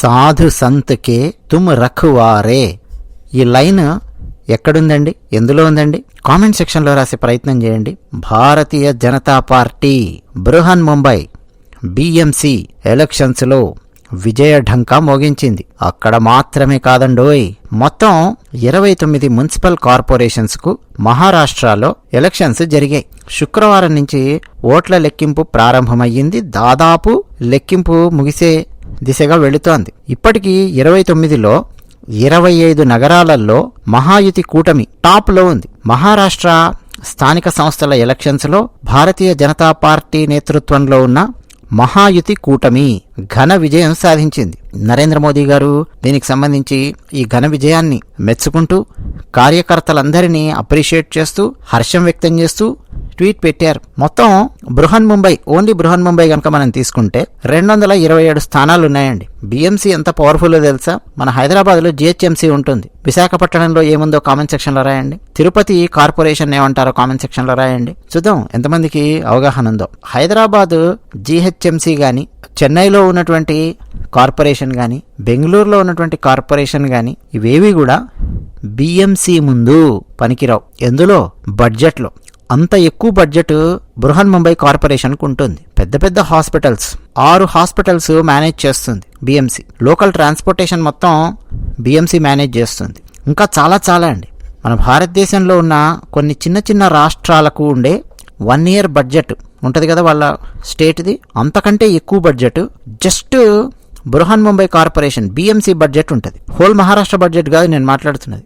సాధు సంత్కే తుమ్ రఖువారే. ఈ లైన్ ఎక్కడుందండి? ఎందులో ఉందండి? కామెంట్ సెక్షన్లో రాసే ప్రయత్నం చేయండి. భారతీయ జనతా పార్టీ బృహన్ ముంబై బిఎంసి ఎలక్షన్స్లో విజయ ఢంకా మోగించింది. అక్కడ మాత్రమే కాదండోయ్. మొత్తం ఇరవై తొమ్మిది మున్సిపల్ కార్పొరేషన్స్కు మహారాష్ట్రలో ఎలక్షన్స్ జరిగాయి. శుక్రవారం నుంచి ఓట్ల లెక్కింపు ప్రారంభమయ్యింది. దాదాపు లెక్కింపు ముగిసే దిశగా వెళుతోంది. ఇప్పటికీ ఇరవై తొమ్మిదిలో ఇరవై ఐదు నగరాలలో మహాయుతి కూటమి టాప్లో ఉంది. మహారాష్ట్ర స్థానిక సంస్థల ఎలక్షన్స్లో భారతీయ జనతా పార్టీ నేతృత్వంలో ఉన్న మహాయుతి కూటమి. ఘన విజయం సాధించింది. నరేంద్ర మోదీ గారు దీనికి సంబంధించి ఈ ఘన విజయాన్ని మెచ్చుకుంటూ కార్యకర్తలందరినీ అప్రిషియేట్ చేస్తూ హర్షం వ్యక్తం చేస్తూ ట్వీట్ పెట్టారు. మొత్తం బృహన్ ముంబై ఓన్లీ బృహన్ ముంబై కనుక మనం తీసుకుంటే రెండు వందల ఇరవై ఏడు స్థానాలు ఉన్నాయండి. బిఎంసీ ఎంత పవర్ఫుల్ తెలుసా? మన హైదరాబాద్లో జిహెచ్ఎంసీ ఉంటుంది. విశాఖపట్నంలో ఏముందో కామెంట్ సెక్షన్లో రాయండి. తిరుపతి కార్పొరేషన్ ఏమంటారో కామెంట్ సెక్షన్లో రాయండి. చూద్దాం ఎంతమందికి అవగాహన ఉందో. హైదరాబాద్ జిహెచ్ఎంసీ కానీ చెన్నైలో ఉన్నటువంటి కార్పొరేషన్ కానీ బెంగళూరులో ఉన్నటువంటి కార్పొరేషన్ కానీ ఇవేవి కూడా బిఎంసి ముందు పనికిరావు. ఎందులో? బడ్జెట్లో. అంత ఎక్కువ బడ్జెట్ బృహన్ ముంబై కార్పొరేషన్కు ఉంటుంది. పెద్ద పెద్ద హాస్పిటల్స్. ఆరు హాస్పిటల్స్ మేనేజ్ చేస్తుంది బిఎంసి. లోకల్ ట్రాన్స్పోర్టేషన్ మొత్తం బిఎంసి మేనేజ్ చేస్తుంది. ఇంకా చాలా చాలా అండి. మన భారతదేశంలో ఉన్న కొన్ని చిన్న చిన్న రాష్ట్రాలకు ఉండే వన్ ఇయర్ బడ్జెట్ ఉంటుంది కదా వాళ్ళ స్టేట్ది. అంతకంటే ఎక్కువ budget just Brihan Mumbai corporation BMC budget ఉంటుంది. హోల్ మహారాష్ట్ర బడ్జెట్ కాదు నేను మాట్లాడుతున్నది.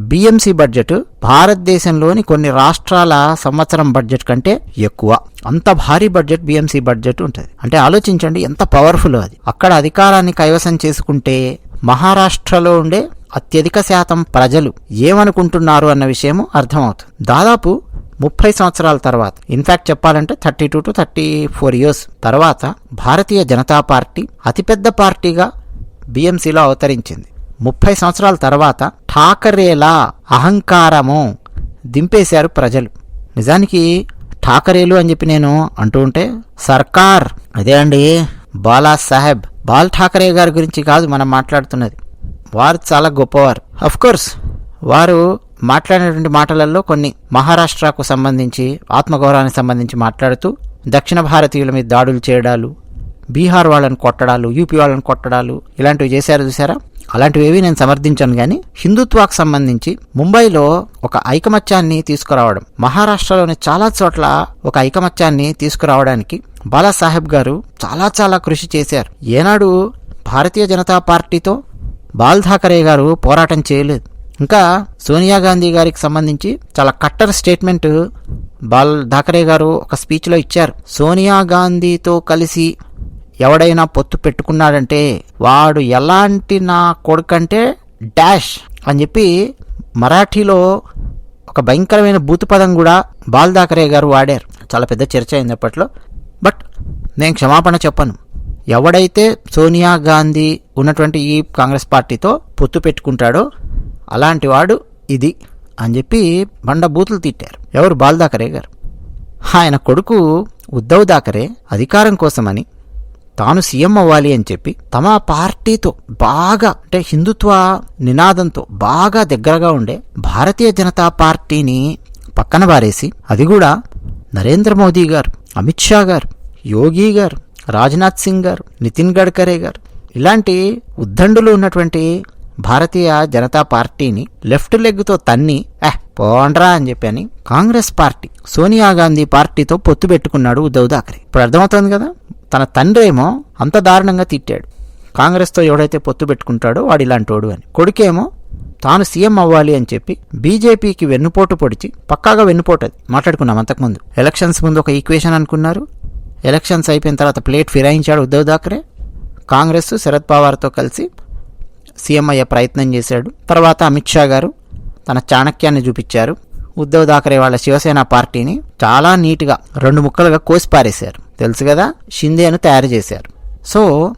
బిఎంసీ బడ్జెట్ భారతదేశంలోని కొన్ని రాష్ట్రాల సంవత్సరం బడ్జెట్ కంటే ఎక్కువ. అంత భారీ బడ్జెట్ బిఎంసీ బడ్జెట్ ఉంటుంది. అంటే ఆలోచించండి ఎంత పవర్ఫుల్ అది. అక్కడ అధికారాన్ని కైవసం చేసుకుంటే మహారాష్ట్రలో ఉండే అత్యధిక శాతం ప్రజలు ఏమనుకుంటున్నారు అన్న విషయము అర్థమవుతుంది. దాదాపు ముప్పై సంవత్సరాల తర్వాత. ఇన్ఫాక్ట్ చెప్పాలంటే thirty two to thirty four years తర్వాత భారతీయ జనతా పార్టీ అతిపెద్ద పార్టీగా బిఎంసీలో అవతరించింది. ముప్పై సంవత్సరాల తర్వాత ఠాకరేలా అహంకారము దింపేశారు ప్రజలు. నిజానికి ఠాకరేలు అని చెప్పి నేను అంటూ ఉంటే సర్కార్ అదే అండి బాలా సాహెబ్. బాల్ ఠాకరే గారి గురించి కాదు మనం మాట్లాడుతున్నది. వారు చాలా గొప్పవారు. కోర్స్ వారు మాట్లాడినటువంటి మాటలలో కొన్ని మహారాష్ట్రకు సంబంధించి ఆత్మగౌరవానికి సంబంధించి మాట్లాడుతూ దక్షిణ భారతీయుల మీద దాడులు చేయడాలు బీహార్ వాళ్ళని కొట్టడాలు యూపీ వాళ్ళని కొట్టడాలు ఇలాంటివి చేశారు చూసారా? అలాంటివేవి నేను సమర్థించాను కానీ హిందుత్వాకు సంబంధించి ముంబైలో ఒక ఐకమత్యాన్ని తీసుకురావడం మహారాష్ట్రలోని చాలా చోట్ల ఒక ఐకమత్యాన్ని తీసుకురావడానికి బాలాసాహెబ్ గారు చాలా చాలా కృషి చేశారు. ఏనాడు భారతీయ జనతా పార్టీతో బాల్ ఠాకరే గారు పోరాటం చేయలేదు. ఇంకా సోనియా గాంధీ గారికి సంబంధించి చాలా కట్టర్ స్టేట్మెంట్ బాల్ ఠాకరే గారు ఒక స్పీచ్లో ఇచ్చారు. సోనియా గాంధీతో కలిసి ఎవడైనా పొత్తు పెట్టుకున్నాడంటే వాడు ఎలాంటి నా కొడుకంటే డాష్ అని చెప్పి మరాఠీలో ఒక భయంకరమైన బూతు పదం కూడా బాల్ ఠాకరే గారు వాడారు. చాలా పెద్ద చర్చ అయింది అప్పట్లో. బట్ నేను క్షమాపణ చెప్పను. ఎవడైతే సోనియా గాంధీ ఉన్నటువంటి ఈ కాంగ్రెస్ పార్టీతో పొత్తు పెట్టుకుంటాడో అలాంటి వాడు ఇది అని చెప్పి బండబూతులు తిట్టారు. ఎవరు? బాల్ దాకరే గారు. ఆయన కొడుకు ఉద్ధవ్ దాకరే అధికారం కోసమని తాను సీఎం అవ్వాలి అని చెప్పి తమ పార్టీతో బాగా అంటే హిందుత్వ నినాదంతో బాగా దగ్గరగా ఉండే భారతీయ జనతా పార్టీని పక్కన బారేసి అది కూడా నరేంద్ర మోదీ గారు అమిత్ షా గారు యోగి గారు రాజ్నాథ్ సింగ్ గారు నితిన్ గడ్కరే గారు. ఇలాంటి ఉద్దండులు ఉన్నటువంటి భారతీయ జనతా పార్టీని లెఫ్ట్ లెగ్తో తన్ని eh పోండ్రా అని చెప్పని కాంగ్రెస్ పార్టీ సోనియా గాంధీ పార్టీతో పొత్తు పెట్టుకున్నాడు ఉద్దవ్ థాకరే. ఇప్పుడు అర్థమవుతుంది కదా? తన తండ్రి ఏమో అంత దారుణంగా తిట్టాడు. కాంగ్రెస్తో ఎవడైతే పొత్తు పెట్టుకుంటాడో వాడు ఇలాంటోడు అని. కొడుకేమో తాను సీఎం అవ్వాలి అని చెప్పి బీజేపీకి వెన్నుపోటు పొడిచి పక్కాగా వెన్నుపోటు అది. మాట్లాడుకున్నాం అంతకుముందు. ఎలక్షన్స్ ముందు ఒక ఈక్వేషన్ అనుకున్నారు. ఎలక్షన్స్ అయిపోయిన తర్వాత ప్లేట్ ఫిరాయించాడు ఉద్దవ్ థాకరే. కాంగ్రెస్ శరద్ పవార్తో కలిసి సీఎం అయ్యే ప్రయత్నం చేశాడు. తర్వాత అమిత్ షా గారు తన చాణక్యాన్ని చూపించారు. ఉద్ధవ్ థాకరే వాళ్ళ శివసేన పార్టీని చాలా నీట్గా రెండు ముక్కలుగా కోసి పారేశారు తెలుసు కదా? షిందేను తయారు చేశారు. సో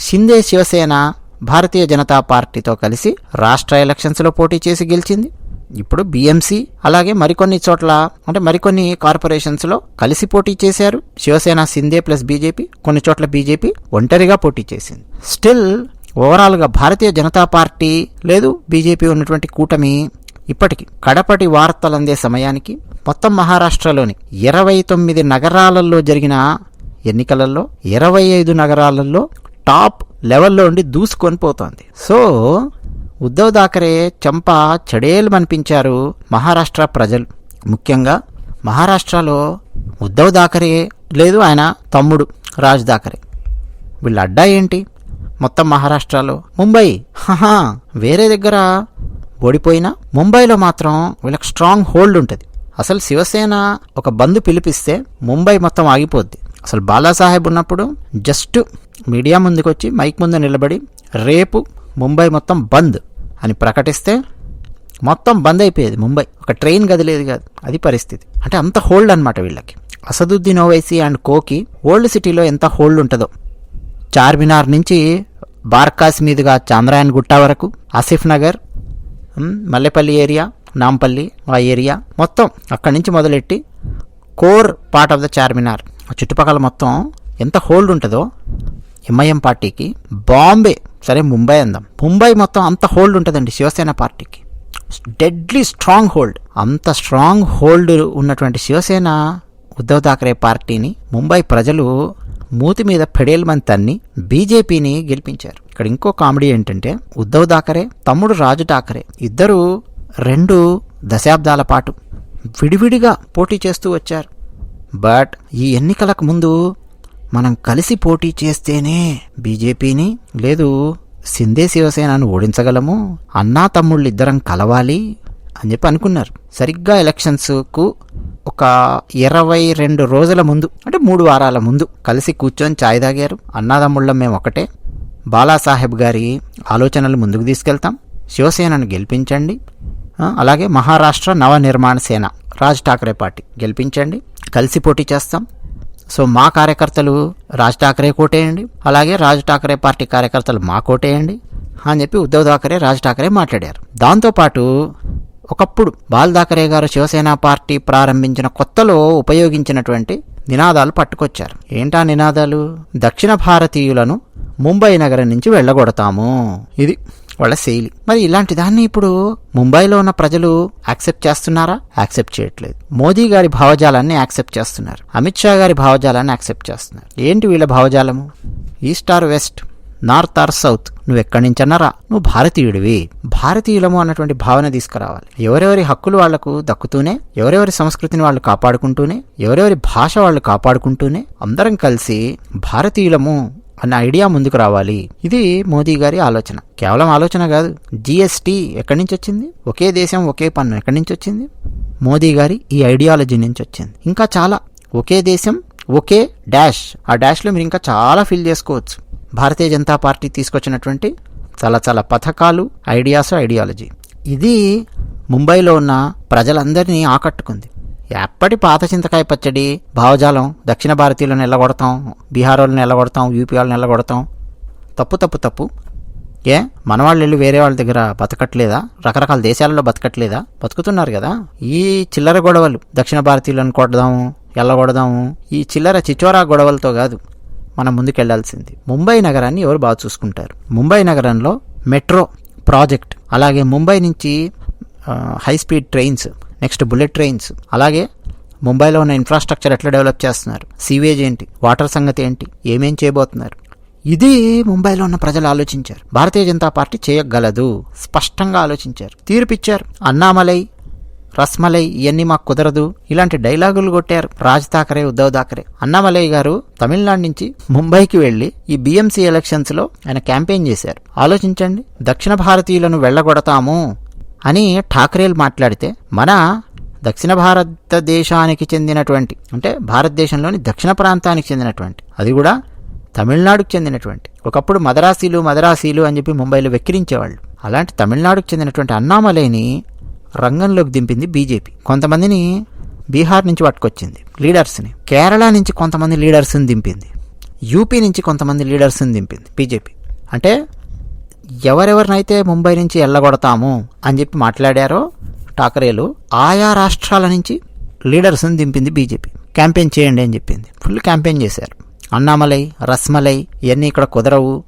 షిందే శివసేన భారతీయ జనతా పార్టీతో కలిసి రాష్ట్ర ఎలక్షన్స్లో పోటీ చేసి గెలిచింది. ఇప్పుడు బిఎంసి అలాగే మరికొన్ని చోట్ల అంటే మరికొన్ని కార్పొరేషన్స్లో కలిసి పోటీ చేశారు. శివసేన సిందే ప్లస్ బీజేపీ కొన్ని చోట్ల బీజేపీ ఒంటరిగా పోటీ చేసింది. స్టిల్ ఓవరాల్గా భారతీయ జనతా పార్టీ లేదు బీజేపీ ఉన్నటువంటి కూటమి ఇప్పటికి కడపటి వార్తలు అందే సమయానికి. మొత్తం మహారాష్ట్రలోని ఇరవై తొమ్మిది నగరాలలో జరిగిన ఎన్నికలలో ఇరవై ఐదు నగరాలలో టాప్ లెవెల్లో ఉండి దూసుకొని పోతోంది. సో ఉద్ధవ్ థాకరే చంప చెడేలు అనిపించారు మహారాష్ట్ర ప్రజలు. ముఖ్యంగా మహారాష్ట్రలో ఉద్ధవ్ థాకరే లేదు ఆయన తమ్ముడు రాజ్ థాకరే. వీళ్ళ అడ్డా ఏంటి? మొత్తం మహారాష్ట్రలో. ముంబై హహా వేరే దగ్గర ఓడిపోయినా ముంబైలో మాత్రం వీళ్ళకి స్ట్రాంగ్ హోల్డ్ ఉంటుంది. అసలు శివసేన ఒక బంద్ పిలిపిస్తే ముంబై మొత్తం ఆగిపోద్ది. అసలు బాలాసాహెబ్ ఉన్నప్పుడు జస్ట్ మీడియా ముందుకు వచ్చి మైక్ ముందు నిలబడి రేపు ముంబై మొత్తం బంద్ అని ప్రకటిస్తే మొత్తం బంద్ అయిపోయేది ముంబై. ఒక ట్రైన్ గదిలేదు కాదు. అది పరిస్థితి. అంటే అంత హోల్డ్ అనమాట వీళ్ళకి. అసదుద్దీన్ ఓవైసీ అండ్ కోకి ఓల్డ్ సిటీలో ఎంత హోల్డ్ ఉంటుందో. చార్మినార్ నుంచి బార్కాస్ మీదుగా చాంద్రాయన్ గుట్ట వరకు ఆసిఫ్ నగర్ మల్లెపల్లి ఏరియా నాంపల్లి ఆ ఏరియా మొత్తం అక్కడి నుంచి మొదలెట్టి core part of the Charminar. చుట్టుపక్కల మొత్తం ఎంత హోల్డ్ ఉంటుందో ఎంఐఎం పార్టీకి బాంబే సరే ముంబై అందాం. ముంబై మొత్తం అంత హోల్డ్ ఉంటుందండి శివసేన పార్టీకి. డెడ్లీ స్ట్రాంగ్ హోల్డ్ అంత స్ట్రాంగ్ హోల్డ్ ఉన్నటువంటి శివసేన ఉద్ధవ్ థాకరే పార్టీని ముంబై ప్రజలు మూతి మీద పెడేలు తన్ని బీజేపీని గెలిపించారు. ఇక్కడ ఇంకో కామెడీ ఏంటంటే ఉద్ధవ్ ఠాకరే తమ్ముడు రాజు ఠాకరే ఇద్దరు రెండు దశాబ్దాల పాటు విడివిడిగా పోటీ చేస్తూ వచ్చారు. బట్ ఈ ఎన్నికలకు ముందు మనం కలిసి పోటీ చేస్తేనే బీజేపీని లేదు సిందే శివసేనను ఓడించగలము అన్నా తమ్ముళ్ళు ఇద్దరం కలవాలి అని చెప్పి అనుకున్నారు. సరిగ్గా ఎలక్షన్స్కు ఒక ఇరవై రెండు రోజుల ముందు అంటే మూడు వారాల ముందు కలిసి కూర్చొని ఛాయ్ తాగారు. అన్నాదమ్ముళ్ళం మేము ఒకటే బాలాసాహెబ్ గారి ఆలోచనలు ముందుకు తీసుకెళ్తాం. శివసేనను గెలిపించండి. అలాగే మహారాష్ట్ర నవ నిర్మాణ సేన రాజ్ ఠాకరే పార్టీ గెలిపించండి. కలిసి పోటీ చేస్తాం. సో మా కార్యకర్తలు రాజ్ ఠాకరే కోటేయండి. అలాగే రాజ్ ఠాకరే పార్టీ కార్యకర్తలు మా కోటేయండి. అని చెప్పి ఉద్ధవ్ ఠాకరే రాజ్ ఠాకరే మాట్లాడారు. దాంతోపాటు ఒకప్పుడు బాల్ దాకరే గారు శివసేన పార్టీ ప్రారంభించిన కొత్తలో ఉపయోగించినటువంటి నినాదాలు పట్టుకొచ్చారు. ఏంటా నినాదాలు? దక్షిణ భారతీయులను ముంబై నగరం నుంచి వెళ్ళగొడతాము. ఇది వాళ్ళ శైలి. మరి ఇలాంటి దాన్ని ఇప్పుడు ముంబైలో ఉన్న ప్రజలు యాక్సెప్ట్ చేస్తున్నారా? యాక్సెప్ట్ చేయట్లేదు. మోదీ గారి భావజాలాన్ని యాక్సెప్ట్ చేస్తున్నారు. అమిత్ షా గారి భావజాలాన్ని యాక్సెప్ట్ చేస్తున్నారు. ఏంటి వీళ్ళ భావజాలము? East or west north or south? నువ్వెక్కడి నుంచన్నారా నువ్వు భారతీయుడివి. భారతీయులము అన్నటువంటి భావన తీసుకురావాలి. ఎవరెవరి హక్కులు వాళ్ళకు దక్కుతూనే ఎవరెవరి సంస్కృతిని వాళ్ళు కాపాడుకుంటూనే ఎవరెవరి భాష వాళ్ళు కాపాడుకుంటూనే అందరం కలిసి భారతీయులము అన్న ఐడియా ముందుకు రావాలి. ఇది మోదీ గారి ఆలోచన. కేవలం ఆలోచన కాదు. జిఎస్టీ ఎక్కడి నుంచి వచ్చింది ఒకే దేశం ఒకే పన్ను ఎక్కడి నుంచి వచ్చింది మోదీ గారి ఈ ఐడియాలజీ నుంచి వచ్చింది ఇంకా చాలా. ఒకే దేశం ఒకే డాష్. ఆ డాష్లో మీరు ఇంకా చాలా ఫిల్ చేసుకోవచ్చు. భారతీయ జనతా పార్టీ తీసుకొచ్చినటువంటి చాలా చాలా పథకాలు ఐడియాస్ ఐడియాలజీ. ఇది ముంబైలో ఉన్న ప్రజలందరినీ ఆకట్టుకుంది. ఎప్పటి పాత చింతకాయ పచ్చడి భావజాలం దక్షిణ భారతీయులను ఎల్లగొడతాం బీహార్ వాళ్ళని ఎల్లగొడతాం యూపీ వాళ్ళని ఎల్లగొడతాం తప్పు తప్పు తప్పు. ఏ? మన వాళ్ళు వెళ్ళి వేరే వాళ్ళ దగ్గర బతకట్లేదా? రకరకాల దేశాలలో బతకట్లేదా? బతుకుతున్నారు కదా. ఈ చిల్లర గొడవలు దక్షిణ భారతీయులను కొడదాము ఎల్లగొడదాము ఈ చిల్లర చిచోరా గొడవలతో కాదు. మనం ముందుకెళ్ళాల్సింది. ముంబై నగరాన్ని ఎవరు బాగా చూసుకుంటారు? ముంబై నగరంలో మెట్రో ప్రాజెక్ట్ అలాగే ముంబై నుంచి high speed trains next bullet trains అలాగే ముంబైలో ఉన్న ఇన్ఫ్రాస్ట్రక్చర్ ఎట్లా డెవలప్ చేస్తున్నారు? సీవేజ్ ఏంటి? వాటర్ సంగతి ఏంటి? ఏమేం చేయబోతున్నారు? ఇది ముంబైలో ఉన్న ప్రజలు ఆలోచించారు. భారతీయ జనతా పార్టీ చేయగలదు. స్పష్టంగా ఆలోచించారు. తీర్పిచ్చారు. అన్నామలై రస్మలై ఇవన్నీ మాకు కుదరదు. ఇలాంటి డైలాగులు కొట్టారు రాజ్ థాకరే ఉద్దవ్ థాకరే. అన్నామలై గారు తమిళనాడు నుంచి ముంబైకి వెళ్ళి ఈ బిఎంసీ ఎలక్షన్స్లో ఆయన క్యాంపెయిన్ చేశారు. ఆలోచించండి దక్షిణ భారతీయులను వెళ్ళగొడతాము అని ఠాకరేలు మాట్లాడితే మన దక్షిణ భారతదేశానికి చెందినటువంటి అంటే భారతదేశంలోని దక్షిణ ప్రాంతానికి చెందినటువంటి అది కూడా తమిళనాడుకు చెందినటువంటి ఒకప్పుడు మదరాసీలు మదరాసీలు అని చెప్పి ముంబైలో వెక్కిరించేవాళ్ళు. అలాంటి తమిళనాడుకు చెందినటువంటి అన్నామలైని రంగంలోకి దింపింది బీజేపీ. కొంతమందిని బీహార్ నుంచి పట్టుకొచ్చింది లీడర్స్ని. కేరళ నుంచి కొంతమంది లీడర్స్ని దింపింది. యూపీ నుంచి కొంతమంది లీడర్స్ని దింపింది బీజేపీ. అంటే ఎవరెవరినైతే ముంబై నుంచి ఎల్లగొడతాము అని చెప్పి మాట్లాడారో ఠాకరేలు ఆయా రాష్ట్రాల నుంచి లీడర్స్ని దింపింది బీజేపీ. క్యాంపెయిన్ చేయండి అని చెప్పింది. ఫుల్ క్యాంపెయిన్ చేశారు. అన్నామలై రస్మలై ఇవన్నీ ఇక్కడ కుదరవు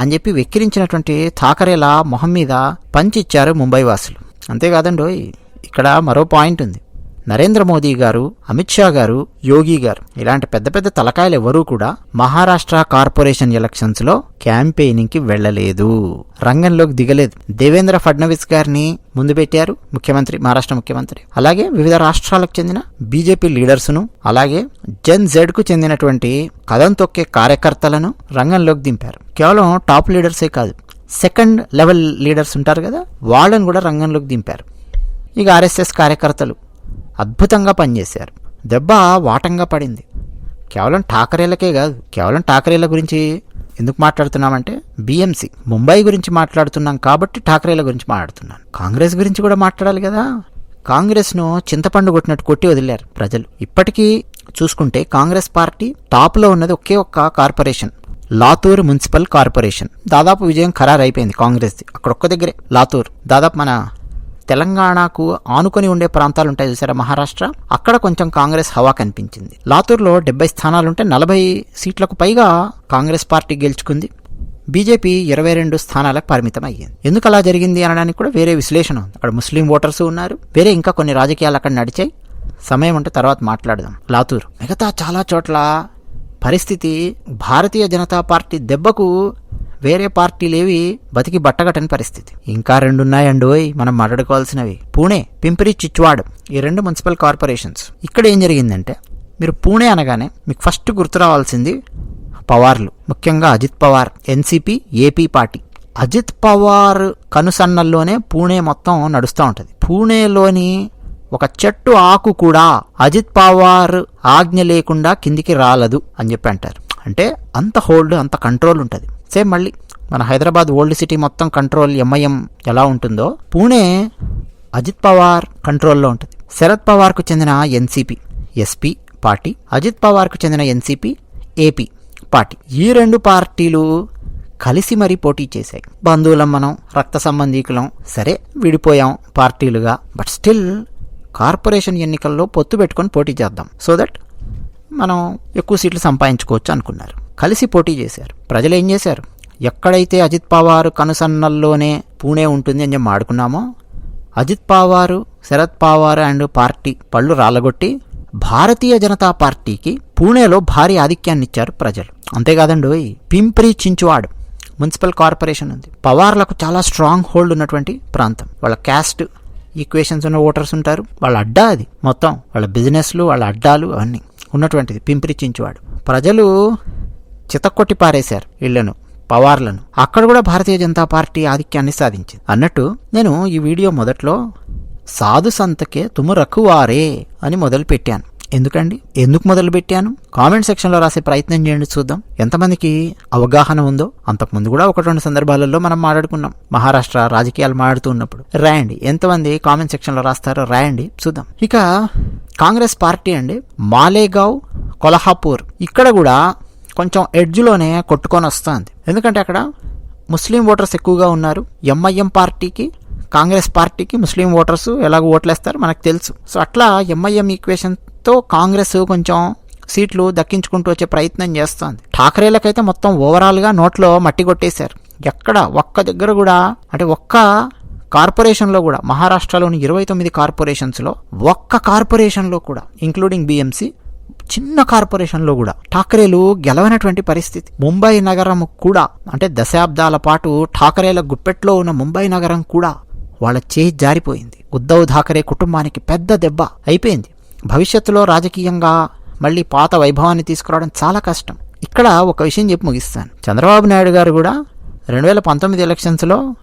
అని చెప్పి వెక్కిరించినటువంటి థాకరేల మొహం మీద పంచిచ్చారు ముంబై వాసులు. అంతేకాదండో ఇక్కడ మరో పాయింట్ ఉంది. నరేంద్ర మోదీ గారు అమిత్ షా గారు యోగి గారు ఇలాంటి పెద్ద పెద్ద తలకాయలు ఎవరూ కూడా మహారాష్ట్ర కార్పొరేషన్ ఎలక్షన్స్లో క్యాంపెయినింగ్కి వెళ్ళలేదు రంగంలోకి దిగలేదు. దేవేంద్ర ఫడ్నవీస్ గారిని ముందు పెట్టారు ముఖ్యమంత్రి మహారాష్ట్ర ముఖ్యమంత్రి. అలాగే వివిధ రాష్ట్రాలకు చెందిన బీజేపీ లీడర్స్ను అలాగే జెన్ జెడ్కు చెందినటువంటి కథం తొక్కే కార్యకర్తలను రంగంలోకి దింపారు. కేవలం టాప్ లీడర్సే కాదు సెకండ్ లెవెల్ లీడర్స్ ఉంటారు కదా వాళ్ళని కూడా రంగంలోకి దింపారు. ఇక ఆర్ఎస్ఎస్ కార్యకర్తలు అద్భుతంగా పనిచేశారు. దెబ్బ వాటంగా పడింది. కేవలం ఠాకరేలకే కాదు కేవలం ఠాకరేల గురించి ఎందుకు మాట్లాడుతున్నామంటే బిఎంసి ముంబై గురించి మాట్లాడుతున్నాం కాబట్టి ఠాకరేల గురించి మాట్లాడుతున్నాను. కాంగ్రెస్ గురించి కూడా మాట్లాడాలి కదా. కాంగ్రెస్ను చింతపండు కొట్టినట్టు కొట్టి వదిలేరు ప్రజలు. ఇప్పటికీ చూసుకుంటే కాంగ్రెస్ పార్టీ టాప్లో ఉన్నది ఒకే ఒక్క కార్పొరేషన్. Latur municipal corporation. దాదాపు విజయం ఖరారైపోయింది కాంగ్రెస్ది. అక్కడ ఒక్క దగ్గరే లాతూర్. దాదాపు మన తెలంగాణకు ఆనుకొని ఉండే ప్రాంతాలు ఉంటాయి చూసారా మహారాష్ట్ర? అక్కడ కొంచెం కాంగ్రెస్ హవా కనిపించింది. లాతూర్లో డెబ్బై స్థానాలుంటే నలభై సీట్లకు పైగా కాంగ్రెస్ పార్టీ గెలుచుకుంది. బీజేపీ ఇరవై రెండు స్థానాలకు పరిమితం అయ్యింది. ఎందుకు అలా జరిగింది అనడానికి కూడా వేరే విశ్లేషణ ఉంది. అక్కడ ముస్లిం ఓటర్స్ ఉన్నారు. వేరే ఇంకా కొన్ని రాజకీయాలు అక్కడ నడిచాయి. సమయం ఉంటే తర్వాత మాట్లాడదాం. లాతూర్. మిగతా చాలా చోట్ల పరిస్థితి భారతీయ జనతా పార్టీ దెబ్బకు వేరే పార్టీలేవి బతికి బట్టగట్టని పరిస్థితి. ఇంకా రెండున్నాయండోయ్ మనం మాట్లాడుకోవాల్సినవి. పూణే పింపిరి చిచ్వాడ్ ఈ రెండు మున్సిపల్ కార్పొరేషన్స్. ఇక్కడ ఏం జరిగిందంటే మీరు పూణే అనగానే మీకు ఫస్ట్ గుర్తు రావాల్సింది పవార్లు. ముఖ్యంగా Ajit Pawar NCP AP party. Ajit Pawar కనుసన్నల్లోనే Pune మొత్తం నడుస్తూ ఉంటుంది. పూణేలోని ఒక చెట్టు ఆకు కూడా అజిత్ పవార్ ఆజ్ఞ లేకుండా కిందికి రాలదు అని చెప్పి అంటారు. అంటే అంత హోల్డ్ అంత కంట్రోల్ ఉంటుంది. సేమ్ మళ్ళీ మన హైదరాబాద్ ఓల్డ్ సిటీ మొత్తం కంట్రోల్ ఎంఐఎం ఎలా ఉంటుందో పూణే అజిత్ పవార్ కంట్రోల్లో ఉంటుంది. శరద్ పవార్కు చెందిన ఎన్సిపి ఎస్పీ పార్టీ అజిత్ పవార్కు చెందిన ఎన్సిపి ఏపీ పార్టీ. ఈ రెండు పార్టీలు కలిసి మరీ పోటీ చేశాయి. బంధువులం మనం రక్త సంబంధీకులం సరే విడిపోయాం పార్టీలుగా. బట్ స్టిల్ కార్పొరేషన్ ఎన్నికల్లో పొత్తు పెట్టుకొని పోటీ చేద్దాం. సో దట్ మనం ఎక్కువ సీట్లు సంపాదించుకోవచ్చు అనుకున్నారు. కలిసి పోటీ చేశారు. ప్రజలు ఏం చేశారు? ఎక్కడైతే అజిత్ పవార్ కనుసన్నల్లోనే పూణే ఉంటుంది అని చెప్పి ఆడుకున్నామో అజిత్ పవారు శరద్ పవార్ అండ్ పార్టీ పళ్ళు రాలగొట్టి భారతీయ జనతా పార్టీకి పూణేలో భారీ ఆధిక్యాన్ని ఇచ్చారు ప్రజలు. అంతేకాదండి పింప్రి చించువాడ్ మున్సిపల్ కార్పొరేషన్ ఉంది. పవార్లకు చాలా స్ట్రాంగ్ హోల్డ్ ఉన్నటువంటి ప్రాంతం. వాళ్ళ క్యాస్ట్ ఈక్వేషన్స్ ఉన్న ఓటర్స్ ఉంటారు. వాళ్ళ అడ్డా అది. మొత్తం వాళ్ళ బిజినెస్లు వాళ్ళ అడ్డాలు అవన్నీ. ఉన్నటువంటిది. పింపిరి చించువాడు. ప్రజలు చితక్కొట్టి పారేశారు ఇళ్ళను పవార్లను. అక్కడ కూడా భారతీయ జనతా పార్టీ ఆధిక్యాన్ని సాధించింది. అన్నట్టు నేను ఈ వీడియో మొదట్లో సాధు సంతకే తుము రక్కువారే అని మొదలు పెట్టాను ఎందుకండి? ఎందుకు మొదలు పెట్టాను కామెంట్ సెక్షన్లో రాసే ప్రయత్నం చేయండి చూద్దాం. ఎంతమందికి అవగాహన ఉందో అంతకుముందు కూడా ఒకటి రెండు సందర్భాలలో మనం మాట్లాడుకున్నాం. మహారాష్ట్ర రాజకీయాలు మాట్లాడుతూ ఉన్నప్పుడు. రాయండి. ఎంతమంది కామెంట్ సెక్షన్లో రాస్తారో రాయండి చూద్దాం. ఇక కాంగ్రెస్ పార్టీ అండి మాలేగావ్ కొల్హాపూర్. ఇక్కడ కూడా కొంచెం ఎడ్జ్లోనే కొట్టుకొని వస్తుంది. ఎందుకంటే అక్కడ ముస్లిం ఓటర్స్ ఎక్కువగా ఉన్నారు. ఎంఐఎం పార్టీకి కాంగ్రెస్ పార్టీకి ముస్లిం ఓటర్స్ ఎలాగో ఓట్లేస్తారు మనకు తెలుసు. సో అట్లా ఎంఐఎం ఈక్వేషన్ ఈక్వేషన్తో కాంగ్రెస్ కొంచెం సీట్లు దక్కించుకుంటూ వచ్చే ప్రయత్నం చేస్తోంది. ఠాకరేలకైతే మొత్తం ఓవరాల్గా నోట్లో మట్టి కొట్టేశారు. ఎక్కడ ఒక్క దగ్గర కూడా అంటే ఒక్క కార్పొరేషన్లో కూడా మహారాష్ట్రలోని ఇరవై తొమ్మిది కార్పొరేషన్స్లో ఒక్క కార్పొరేషన్లో కూడా ఇంక్లూడింగ్ బిఎంసి చిన్న కార్పొరేషన్లో కూడా ఠాకరేలు గెలవనటువంటి పరిస్థితి. ముంబై నగరం కూడా అంటే దశాబ్దాల పాటు ఠాకరేల గుప్పెట్లో ఉన్న ముంబై నగరం కూడా వాళ్ళ చేయి జారిపోయింది. ఉద్ధవ్ ఠాకరే కుటుంబానికి పెద్ద దెబ్బ అయిపోయింది. భవిష్యత్తులో రాజకీయంగా మళ్ళీ పాత వైభవాన్ని తీసుకురావడం చాలా కష్టం. ఇక్కడ ఒక విషయం చెప్పి ముగిస్తాను. చంద్రబాబు నాయుడు గారు కూడా రెండు వేల పంతొమ్మిది ఎలక్షన్స్లో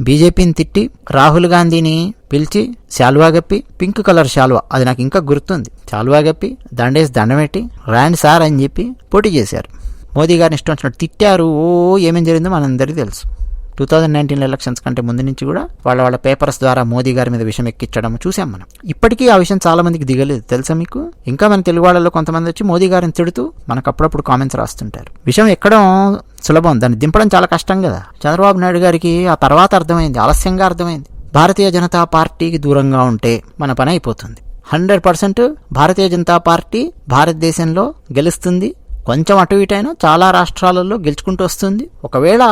బీజేపీని తిట్టి రాహుల్ గాంధీని పిలిచి శాల్వా గప్పి పింక్ కలర్ శాల్వా అది నాకు ఇంకా గుర్తుంది. శాల్వా గప్పి దండేసి దండమెట్టి పెట్టి సార్ అని చెప్పి పోటీ చేశారు. మోదీ గారిని ఇష్టం వచ్చినట్టు తిట్టారు ఓ ఏమేం జరిగిందో మనందరికీ తెలుసు. టూ థౌజండ్ నైన్టీన్ ఎలక్షన్స్ కంటే ముందు నుంచి కూడా వాళ్ళ వాళ్ళ పేపర్స్ ద్వారా మోదీ గారి మీద విషయం ఎక్కించడం చూసాం మనం. ఇప్పటికీ ఆ విషయం చాలా మందికి దిగలేదు. తెలుసా మీకు? ఇంకా మన తెలుగు వాళ్ళలో కొంతమంది వచ్చి మోదీ గారిని తిడుతూ మనకు అప్పుడప్పుడు కామెంట్స్ రాస్తుంటారు. విషయం ఎక్కడం సులభం. దాన్ని దింపడం చాలా కష్టం కదా. చంద్రబాబు నాయుడు గారికి ఆ తర్వాత అర్థమైంది. ఆలస్యంగా అర్థమైంది. భారతీయ జనతా పార్టీకి దూరంగా ఉంటే మన పని అయిపోతుంది. Hundred percent Bharatiya Janata party భారతదేశంలో గెలుస్తుంది. కొంచెం అటు ఇటైనా చాలా రాష్ట్రాలలో గెలుచుకుంటూ వస్తుంది. ఒకవేళ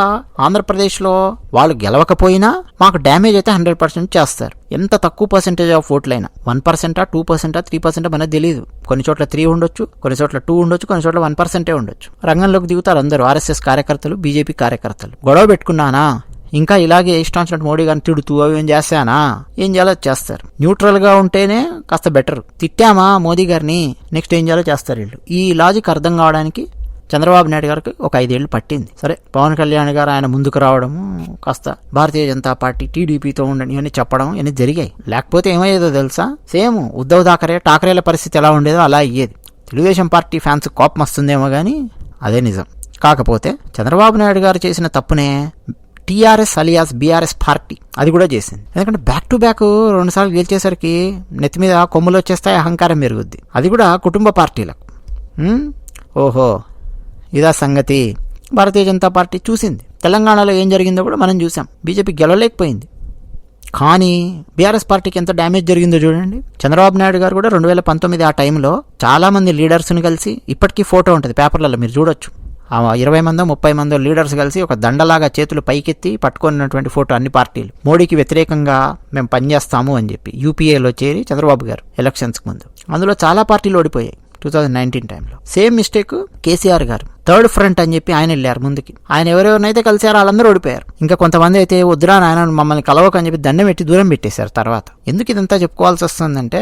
ఆంధ్రప్రదేశ్లో వాళ్ళు గెలవకపోయినా మాకు డ్యామేజ్ అయితే హండ్రెడ్ పర్సెంట్ చేస్తారు. ఎంత తక్కువ పర్సెంటేజ్ ఆఫ్ ఓట్లైనా. వన్ పర్సెంటా టూ పర్సెంటా త్రీ పర్సెంట్ మనకు తెలియదు కొన్ని చోట్ల త్రీ ఉండొచ్చు కొన్ని చోట్ల టూ ఉండొచ్చు కొన్ని చోట్ల వన్ పర్సెంటే ఉండొచ్చు. రంగంలోకి దిగుతారు అందరూ. ఆర్ఎస్ఎస్ కార్యకర్తలు బీజేపీ కార్యకర్తలు. గొడవ పెట్టుకున్నానా? ఇంకా ఇలాగే ఇష్టం వచ్చినట్టు మోడీ గారిని తిడుతూ అవి ఏం చేస్తానా? ఏం చేయాలో చేస్తారు. న్యూట్రల్గా ఉంటేనే కాస్త బెటర్. తిట్టామా మోదీ గారిని? నెక్స్ట్ ఏం చేయాలో చేస్తారు వీళ్ళు. ఈ లాజిక్ అర్థం కావడానికి చంద్రబాబు నాయుడు గారికి ఒక ఐదేళ్ళు పట్టింది. సరే పవన్ కళ్యాణ్ గారు ఆయన ముందుకు రావడము కాస్త భారతీయ జనతా పార్టీ టీడీపీతో ఉండని ఇవన్నీ చెప్పడం ఇవన్నీ జరిగాయి. లేకపోతే ఏమయ్యేదో తెలుసా? సేమ్ ఉద్దవ్ థాకరే ఠాకరేల పరిస్థితి ఎలా ఉండేదో అలా అయ్యేది. తెలుగుదేశం పార్టీ ఫ్యాన్స్ కోపం వస్తుందేమో కానీ అదే నిజం. కాకపోతే చంద్రబాబు నాయుడు గారు చేసిన తప్పునే టీఆర్ఎస్ అలియాస్ బీఆర్ఎస్ పార్టీ. అది కూడా చేసింది. ఎందుకంటే బ్యాక్ టు బ్యాక్ రెండుసార్లు గెలిచేసరికి నెత్తి మీద కొమ్ములు వచ్చేస్తాయి అహంకారం పెరుగుద్ది. అది కూడా కుటుంబ పార్టీలకు. ఓహో. ఇదా సంగతి. భారతీయ జనతా పార్టీ చూసింది. తెలంగాణలో ఏం జరిగిందో కూడా మనం చూసాం. బీజేపీ గెలవలేకపోయింది. కానీ బీఆర్ఎస్ పార్టీకి ఎంత డ్యామేజ్ జరిగిందో చూడండి. చంద్రబాబు నాయుడు గారు కూడా రెండు వేల పంతొమ్మిది ఆ టైంలో చాలామంది లీడర్స్ని కలిసి ఇప్పటికీ ఫోటో ఉంటుంది పేపర్లలో మీరు చూడొచ్చు. ఆ ఇరవై మందో ముప్పై మందో లీడర్స్ కలిసి ఒక దండలాగా చేతులు పైకెత్తి పట్టుకున్నటువంటి ఫోటో అన్ని పార్టీలు. మోడీకి వ్యతిరేకంగా మేము పనిచేస్తాము అని చెప్పి యూపీఏలో చేరి చంద్రబాబు గారు ఎలక్షన్స్కి ముందు. అందులో చాలా పార్టీలు ఓడిపోయాయి టూ థౌజండ్ నైన్టీన్ టైంలో. సేమ్ మిస్టేక్ కేసీఆర్ గారు. థర్డ్ ఫ్రంట్ అని చెప్పి ఆయన వెళ్ళారు ముందుకి. ఆయన ఎవరెవరినైతే కలిసారో వాళ్ళందరూ ఓడిపోయారు. ఇంకా కొంతమంది అయితే వద్దురా నాయన మమ్మల్ని కలవకని చెప్పి దండం పెట్టి దూరం పెట్టేశారు తర్వాత. ఎందుకు ఇదంతా చెప్పుకోవాల్సి వస్తుందంటే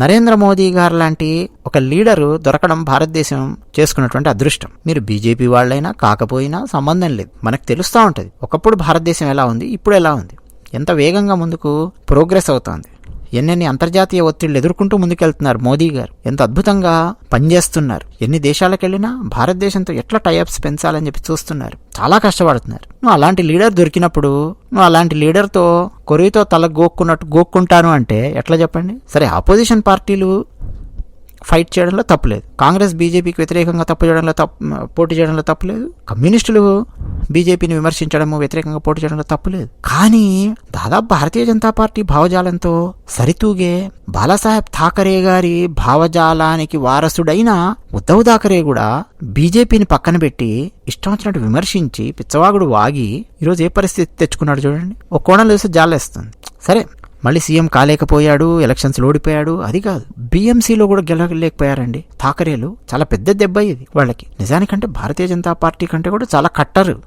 నరేంద్ర మోదీ గారు లాంటి ఒక లీడరు దొరకడం భారతదేశం చేసుకున్నటువంటి అదృష్టం. మీరు బీజేపీ వాళ్ళైనా కాకపోయినా సంబంధం లేదు. మనకు తెలుస్తూ ఉంటుంది. ఒకప్పుడు భారతదేశం ఎలా ఉంది? ఇప్పుడు ఎలా ఉంది? ఎంత వేగంగా ముందుకు ప్రోగ్రెస్ అవుతోంది? ఎన్నెన్ని అంతర్జాతీయ ఒత్తిళ్ళు ఎదుర్కొంటూ ముందుకెళ్తున్నారు మోదీ గారు. ఎంత అద్భుతంగా పనిచేస్తున్నారు. ఎన్ని దేశాలకు వెళ్ళినా భారతదేశంతో ఎట్లా టైఅప్స్ పెంచాలని చెప్పి చూస్తున్నారు. చాలా కష్టపడుతున్నారు. నువ్వు అలాంటి లీడర్ దొరికినప్పుడు నువ్వు అలాంటి లీడర్తో కొరితో తల గోక్కున్నట్టు గోక్కుంటాను అంటే ఎట్లా చెప్పండి? సరే ఆపోజిషన్ పార్టీలు ఫైట్ చేయడంలో తప్పులేదు. కాంగ్రెస్ బీజేపీకి వ్యతిరేకంగా తప్పు చేయడంలో తప్పు పోటీ చేయడంలో తప్పులేదు. కమ్యూనిస్టులు బీజేపీని విమర్శించడము వ్యతిరేకంగా పోటీ చేయడంలో తప్పులేదు. కానీ దాదాపు భారతీయ జనతా పార్టీ భావజాలంతో సరితూగే బాలాసాహెబ్ థాకరే గారి భావజాలానికి వారసుడైన ఉద్ధవ్ థాకరే కూడా బీజేపీని పక్కన పెట్టి ఇష్టం వచ్చినట్టు విమర్శించి పిచ్చవాగుడు వాగి ఈరోజు ఏ పరిస్థితి తెచ్చుకున్నాడు చూడండి. ఒక కోణంలో చూస్తే జాలేస్తుంది. సరే మళ్ళీ సీఎం కాలేకపోయాడు ఎలక్షన్స్ ఓడిపోయాడు అది కాదు. బీఎంసీలో కూడా గెలవలేకపోయారండి. థాకరేలు చాలా పెద్ద దెబ్బ ఇది వాళ్ళకి. నిజానికంటే భారతీయ జనతా పార్టీ కంటే కూడా చాలా కట్టరు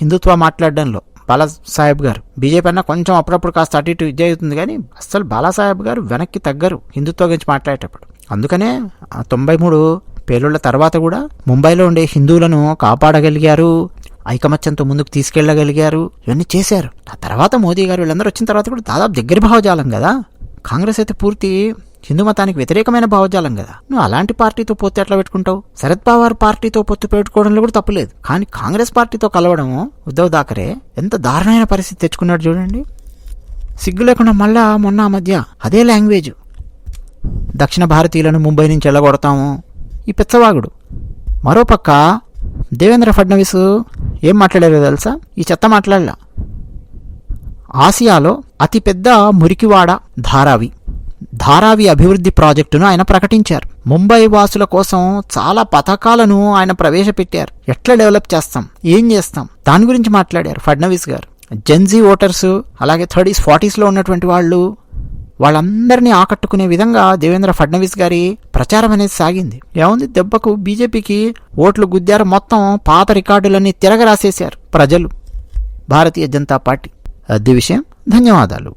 హిందుత్వ మాట్లాడడంలో. బాలాసాహెబ్ గారు. బీజేపీ అన్న కొంచెం అప్పుడప్పుడు కాస్త అటు ఇటు ఇది అవుతుంది కానీ అస్సలు బాలాసాహెబ్ గారు వెనక్కి తగ్గరు హిందుత్వ గురించి మాట్లాడేటప్పుడు. అందుకనే తొంభై మూడు పేలుళ్ళ తర్వాత కూడా ముంబైలో ఉండే హిందువులను కాపాడగలిగారు. ఐకమత్యంతో ముందుకు తీసుకెళ్ళగలిగారు ఇవన్నీ చేశారు. ఆ తర్వాత మోదీ గారు వీళ్ళందరూ వచ్చిన తర్వాత కూడా దాదాపు దగ్గర భావజాలం కదా. కాంగ్రెస్ అయితే పూర్తి హిందూ మతానికి వ్యతిరేకమైన భావజాలం కదా. నువ్వు అలాంటి పార్టీతో పొత్తు ఎట్లా పెట్టుకుంటావు? శరద్ పవార్ పార్టీతో పొత్తు పెట్టుకోవడంలో కూడా తప్పులేదు కానీ కాంగ్రెస్ పార్టీతో కలవడము ఉద్ధవ్ థాకరే ఎంత దారుణమైన పరిస్థితి తెచ్చుకున్నాడు చూడండి. సిగ్గు లేకుండా మళ్ళా మొన్న మధ్య అదే లాంగ్వేజ్. దక్షిణ భారతీయులను ముంబై నుంచి వెళ్ళగొడతాము ఈ పెచ్చవాగుడు. మరోపక్క దేవేంద్ర ఫడ్నవీస్ ఏం మాట్లాడారో తెలుసా? ఈ చెత్త మాట్లాడలా. ఆసియాలో అతిపెద్ద మురికివాడ ధారావి. ధారావి అభివృద్ధి ప్రాజెక్టును ఆయన ప్రకటించారు. ముంబై వాసుల కోసం చాలా పథకాలను ఆయన ప్రవేశపెట్టారు. ఎట్లా డెవలప్ చేస్తాం? ఏం చేస్తాం? దాని గురించి మాట్లాడారు Fadnavis garu. Gen Z voters అలాగే థర్టీస్ ఫార్టీస్లో ఉన్నటువంటి వాళ్ళు వాళ్ళందరినీ ఆకట్టుకునే విధంగా దేవేంద్ర ఫడ్నవీస్ గారి ప్రచారం అనేది సాగింది. ఏముంది? దెబ్బకు బీజేపీకి ఓట్లు గుద్దారు మొత్తం పాత రికార్డులన్నీ తిరగరాసేశారు ప్రజలు. భారతీయ జనతా పార్టీ. అద్దె విషయం. ధన్యవాదాలు.